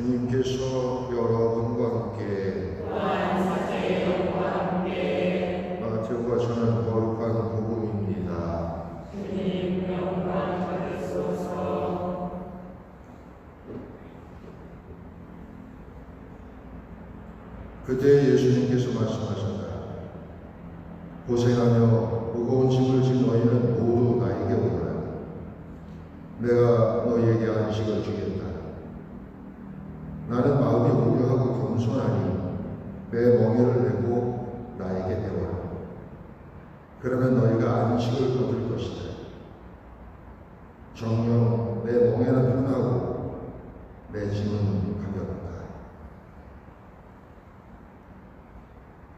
주님께서 여러분과 함께 마태오가 전한 거룩한 복음입니다. 그때 예수님께서 말씀하셨다. 고생하며 무거운 짐을 진 너희는 모두 나에게 오라. 내가 너희에게 안식을 주겠다. 나는 마음이 우려하고 겸손하니 내 멍에를 내고 나에게 배워라. 그러면 너희가 안식을 거둘 것이다. 정녕 내 멍에는 편하고 내 짐은 가볍다.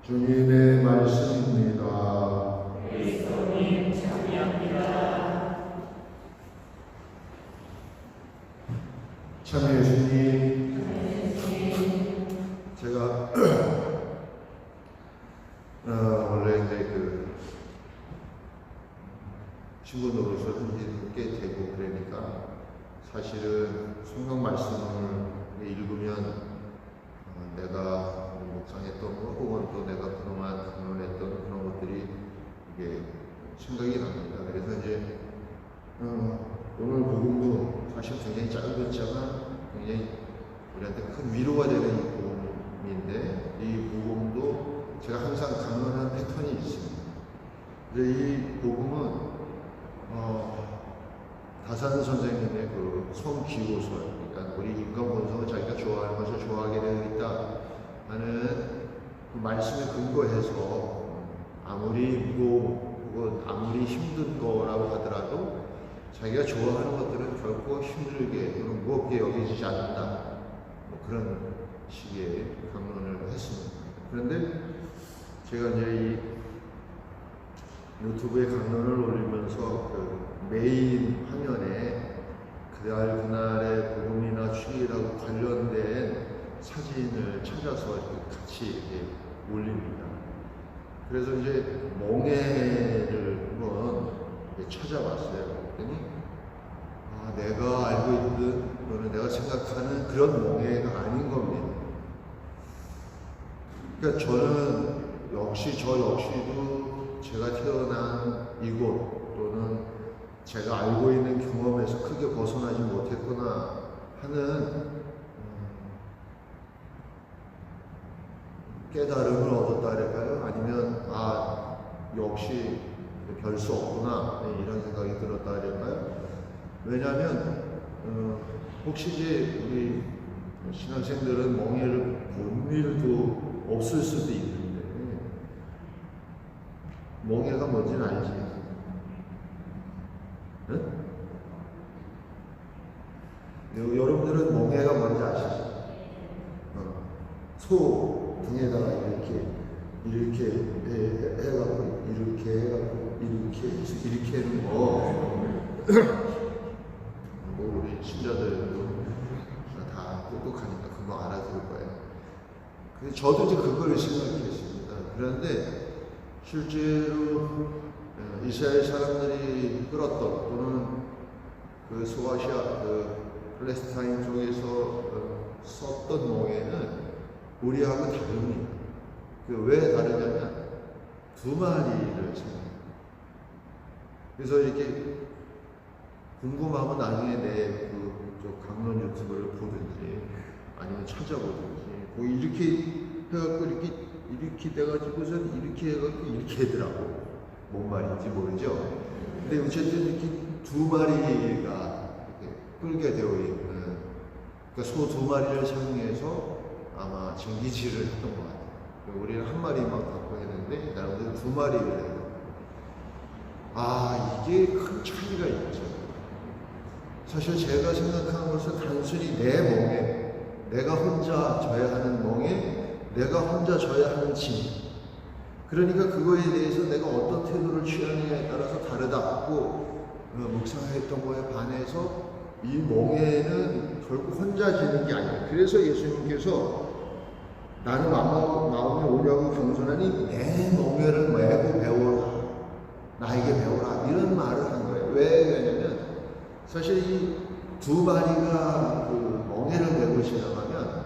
주님의 말씀입니다. 주님. 제가 어, 원래 이제 그 친구 노릇을 한게 되고 그러니까 사실은 성경 말씀을 읽으면 어, 내가 묵상했던 거 혹은 또 내가 그동안 강론했던 그런 것들이 이게 생각이 납니다. 그래서 이제 어, 오늘 복음도 사실 굉장히 짧았지만 굉장히 우리한테 큰 위로가 되는 이 복음인데 이 복음도 제가 항상 강론하는 패턴이 있습니다. 근데 이 복음은 어, 다산 선생님의 그 성기호설, 그러니까 우리 인간 본성은 자기가 좋아하는 것을 좋아하게 되어 있다 하는 그 말씀에 근거해서 아무리 무거워 혹은 아무리 힘든 거라고 하더라도 자기가 좋아하는 것들은 결코 힘들게 또는 무겁게 여기지지 않는다. 뭐 그런 식의 강론을 했습니다. 그런데 제가 이제 이 유튜브에 강론을 올리면서 그 메인 화면에 그날 그날의 복음이나 추기라고 관련된 사진을 찾아서 같이 이렇게 올립니다. 그래서 이제 멍해를 한번 찾아봤어요. 그랬더니 아, 내가 알고 있는 또는 내가 생각하는 그런 멍해가 아닌 겁니다. 그러니까 저는 역시 저 역시도 제가 태어난 이곳 또는 제가 알고 있는 경험에서 크게 벗어나지 못했구나 하는 음, 깨달음을 얻었다 할까요? 아니면 아 역시 별 수 없구나 네, 이런 생각이 들었다 할까요? 왜냐하면 어, 혹시 우리 신학생들은 멍해를 본 일도 없을 수도 있는데 멍해가 뭔지는 알지? 응? 여- 여러분들은 멍해가 뭔지 아시죠? 어, 소 등에다가 이렇게 이렇게 해, 해갖고 이렇게 해갖고 이렇게 이렇게 하는 거. 뭐 우리 신자들도 다 똑똑하니까 금방 알아들을 거예요. 근데 저도 이제 그걸 생각했습니다. 그런데 실제로 어, 이스라엘 사람들이 끌었던 또는 그 소아시아 그 팔레스타인 쪽에서 어, 썼던 몽에는 우리하고 다릅니다. 그왜 다르냐면 두 마리를 씁니다. 그래서 이렇게 궁금하면 나중에 내그 강론 유튜브를 보든지 아니면 찾아보든지 뭐 이렇게 해갖고 이렇게 이렇게 돼가지고선 이렇게 해갖고 이렇게 하더라고 뭔 말인지 모르죠. 근데 어쨌든 이렇게 두 마리가 끌게 되어 있는 그러니까 소 두 마리를 사용해서 아마 쟁기질을 했던 것 같아요. 우리는 한 마리만 갖고 했는데 나름대로 두 마리를 해요. 아 이게 큰 차이가 있죠. 사실 제가 생각한 것은 단순히 내 멍에 내가 혼자 져야 하는 멍에 내가 혼자 져야 하는 짐. 그러니까 그거에 대해서 내가 어떤 태도를 취하느냐에 따라서 다르다고 어, 묵상했던 거에 반해서 이 멍에는 결국 혼자 지는 게 아니에요. 그래서 예수님께서 나는 마음, 마음에 오려고 겸손하니 내 멍에를 메고 배워라. 나에게 배워라. 이런 말을 한 거예요. 왜 그러냐면 사실 이 두 마리가 그 멍해를 메고 지나가면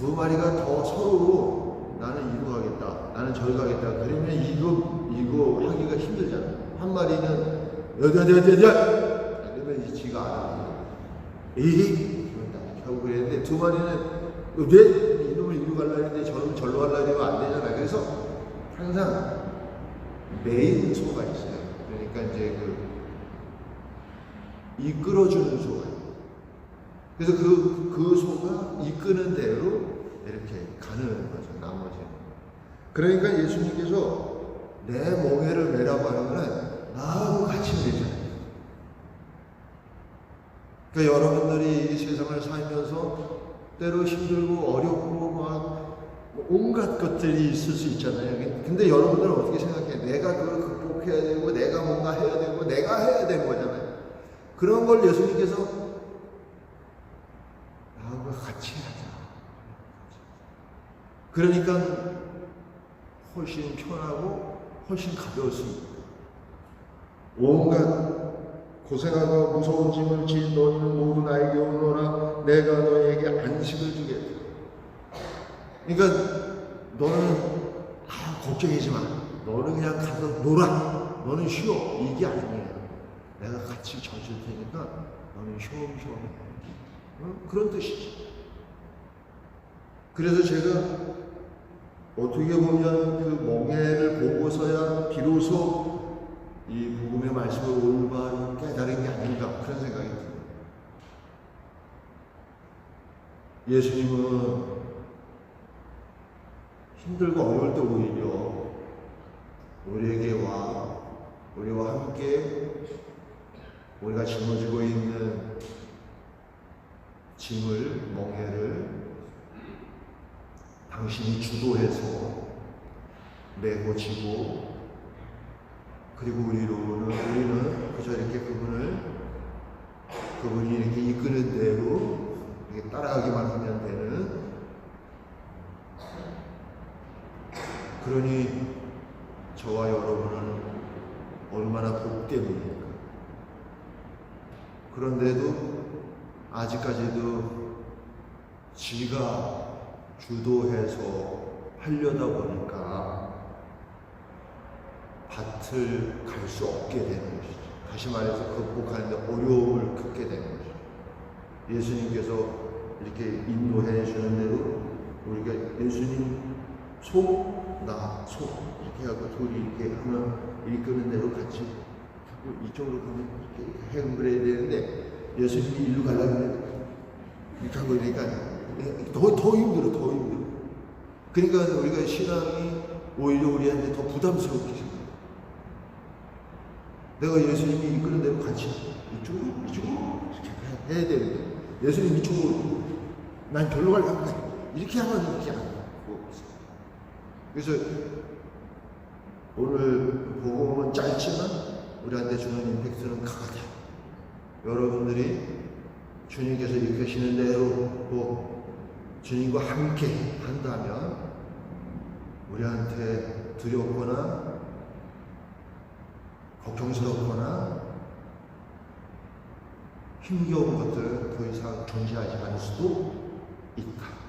두 마리가 더 서로 나는 이리로 가겠다. 나는 저리 가겠다. 그러면 이거 이거 하기가 힘들잖아. 한 마리는 여자여자여자 그러면 이제 지가 알아. 에이 하고 그랬는데 두 마리는 왜 이놈을 이리로 가려 했는데 저놈 절로 가려 하면 안 되잖아. 그래서 항상 메인 소가 있어요. 그러니까 이제 그 이끌어주는 소가. 그래서 그, 그 소가 이끄는 대로 이렇게 가는 거죠, 나머지는. 그러니까 예수님께서 내 멍해를 매라고 거는 나하고 같이 매잖아요. 그러니까 여러분들이 이 세상을 살면서 때로 힘들고 어렵고 막 온갖 것들이 있을 수 있잖아요. 근데 여러분들은 어떻게 생각해? 내가 그걸 극복해야 되고, 내가 뭔가 해야 되고, 내가 해야 되는 거잖아요. 그런 걸 예수님께서 나하고 같이 하자. 그러니까 훨씬 편하고 훨씬 가벼울 수 있다. 온갖 고생하고 무서운 짐을 진 너희는 모두 나에게 오너라 내가 너희에게 안식을 주겠다. 그러니까 너는 아 걱정이지 마. 너는 그냥 가서 놀아. 너는 쉬어. 이게 아니에요. 내가 같이 져줄 테니까 너는 쉬엄쉬엄. 어? 그런 뜻이지. 그래서 제가 어떻게 보면 그 멍해를 보고서야 비로소 이 복음의 말씀을 올바로 깨달은 게 아닌가 그런 생각이 듭니다. 예수님은 힘들고 어려울 때 오히려 우리에게 와 우리와 함께 우리가 짊어지고 있는 짐을 멍해를 당신이 주도해서 메고 지고 그리고 우리로는 우리는 그저 이렇게 그분을 그분이 이렇게 이끄는 대로 이렇게 따라가기만 하면 되는 그러니 저와 여러분은 얼마나 복됨입니까? 그런데도 아직까지도 지가 주도해서 하려다 보니까 밭을 갈 수 없게 되는 것이죠. 다시 말해서 극복하는데 어려움을 겪게 되는 것이죠. 예수님께서 이렇게 인도해 주는 대로 우리가 예수님 소, 나, 소 이렇게 하고 둘이 이렇게 하면 이끄는 대로 같이 이쪽으로 가면 이렇게 행그래야 되는데 예수님이 일로 가려면 이렇게 하고 이러니까 더, 더 힘들어, 더 힘들어. 그러니까 우리가 신앙이 오히려 우리한테 더 부담스럽게 생겨요. 내가 예수님이 이끄는 대로 같이 이쪽으로, 이쪽으로 이렇게 해야 되는데 예수님 이쪽으로 난 별로 가려고. 이렇게 하면 이렇게 안 하고 그래서 오늘 복음은 짧지만 우리한테 주는 임팩트는 강하다. 여러분들이 주님께서 이끄시는 대로 또 주님과 함께 한다면 우리한테 두렵거나 걱정스럽거나 힘겨운 것들은 더 이상 존재하지 않을 수도 있다.